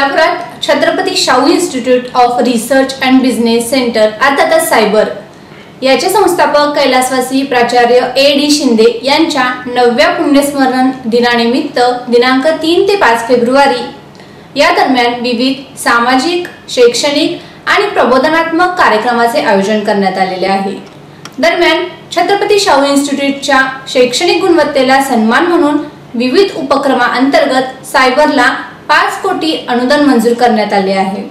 कोल्हापुरात Chhatrapati Shahu institute of research and business centre अर्थात cyber. याचे संस्थापक कैलासवासी प्राचार्य ए डी शिंदे यांच्या नवव्या पुण्यस्मरण दिनानिमित्त दिनांक तीन ते पाच फेब्रुवारी. या दरम्यान विविध सामाजिक शैक्षणिक आणि प्रबोधनात्मक कार्यक्रमाचे आयोजन करण्यात आलेले आहे. दरम्यान छत्रपती शाहू इन्स्टिट्यूटच्या शैक्षणिक गुणवत्तेला सन्मान म्हणून विविध उपक्रमाअंतर्गत सायबरला पाच कोटी अनुदान मंजूर करण्यात आले आहे.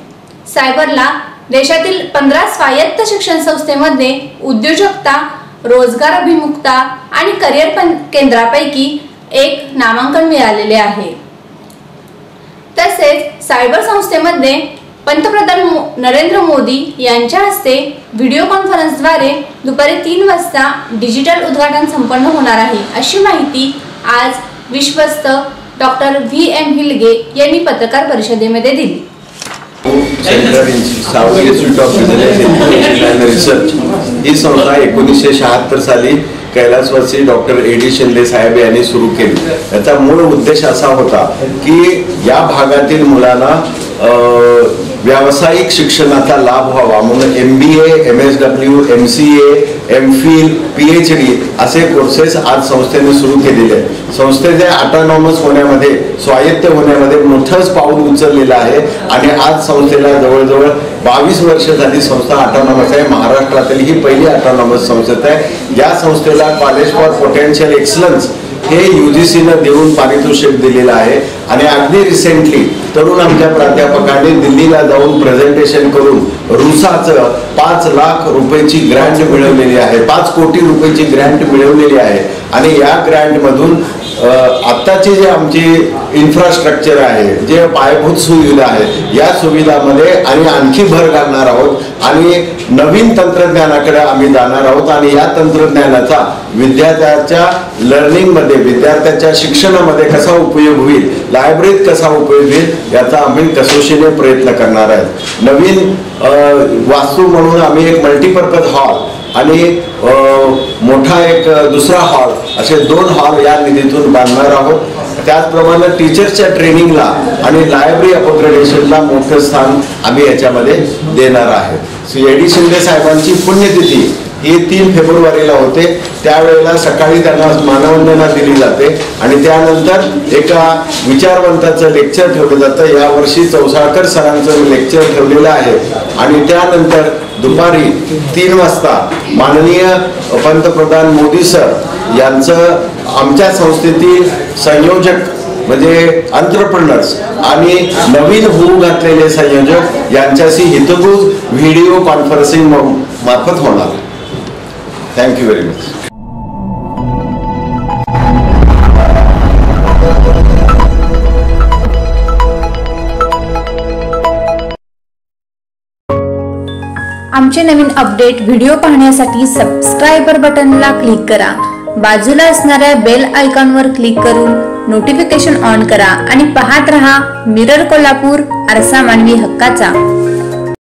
सायबरला देशातील पंधरा स्वायत्त शिक्षण संस्थेमध्ये उद्योजकता रोजगार अभिमुखता आणि करिअर केंद्रापैकी एक नामांकन मिळालेले आहे. तसेच सायबर संस्थेमध्ये पंतप्रधान मो- नरेंद्र मोदी यांच्या हस्ते व्हिडिओ कॉन्फरन्सद्वारे दुपारी तीन वाजता डिजिटल उद्घाटन संपन्न होणार आहे अशी माहिती आज विश्वस्त डॉक्टर व्ही एम हिलगे यांनी पत्रकार परिषदेमध्ये दिली. Centre south institute of and research ही संस्था एकोणीसशे शहात्तर साली कैलासवासी डॉक्टर ए डी शिंदे साहेब यांनी सुरू केली. याचा मूळ उद्देश असा होता की या भागातील मुलांना व्यावसायिक शिक्षणाचा लाभ व्हावा. म्हणून M B A M S W M C A M phil P H D असे कोर्सेस आज संस्थेने सुरू केलेले आहेत. संस्थेचे ऑटोनॉमस होण्यामध्ये स्वायत्त होण्यामध्ये मोठंच पाऊल उचललेलं आहे. आणि आज संस्थेला जवळजवळ बावीस वर्ष झाली संस्था ऑटोनॉमस आहे. महाराष्ट्रातील ही पहिली ऑटोनॉमस संस्था आहे. या संस्थेला कॉलेज फॉर पोटेन्शियल एक्सलन्स हे युजीसीनं देऊन पारितोषिक दिलेलं आहे. आणि अगदी रिसेंटली तरुण आमच्या प्राध्यापकांनी दिल्लीला जाऊन प्रेझेंटेशन करून रुसाचं पाच लाख रुपयाची ग्रँट मिळवलेली आहे. पाच कोटी रुपयाची ग्रँट मिळवलेली आहे. आणि या ग्रँटमधून आत्ताचे जे आमची इन्फ्रास्ट्रक्चर आहे जे पायाभूत सुविधा आहे या सुविधामध्ये आणि आणखी भर घालणार आहोत. आणि नवीन तंत्रज्ञानाकडे आम्ही जाणार आहोत आणि या तंत्रज्ञानाचा विद्यार्थ्याच्या लर्निंगमध्ये विद्यार्थ्याच्या शिक्षणामध्ये कसा उपयोग होईल लायब्ररीत कसा उपयोग होईल याचा आम्ही कसोशीने प्रयत्न करणार आहेत. नवीन वास्तू म्हणून आम्ही एक मल्टीपर्पज हॉल आणि मोठा एक दुसरा हॉल असे दोन हॉल या निधीतून बांधणार आहोत. त्याचप्रमाणे टीचर्सच्या ट्रेनिंगला आणि लायब्ररी अपग्रेडेशनला मोठं स्थान आम्ही याच्यामध्ये देणार आहे. श्री ए डी शिंदे साहेबांची पुण्यतिथी ही तीन फेब्रुवारीला होते. त्यावेळेला सकाळी त्यांना मानवंदना दिली जाते आणि त्यानंतर एका विचारवंताचं लेक्चर ठेवलं जातं. यावर्षी चौसाळकर सरांचं लेक्चर ठेवलेलं आहे. आणि त्यानंतर दुपारी तीन वाजता माननीय पंतप्रधान मोदी सर यांचं आमच्या संस्थेतील संयोजक म्हणजे अंतरप्रनर्स आणि नवीन होऊ घातलेले संयोजक यांच्याशी हितगुज व्हिडिओ कॉन्फरन्सिंग मार्फत होणार. थँक्यू व्हेरी मच आमचे नवीन अपडेट व्हिडिओ पाहण्यासाठी सबस्क्रायबर बटनला क्लिक करा. बाजूला असणाऱ्या बेल आयकॉनवर क्लिक करून नोटिफिकेशन ऑन करा आणि पाहत रहा मिरर कोल्हापूर आरसा मानवी हक्काचा.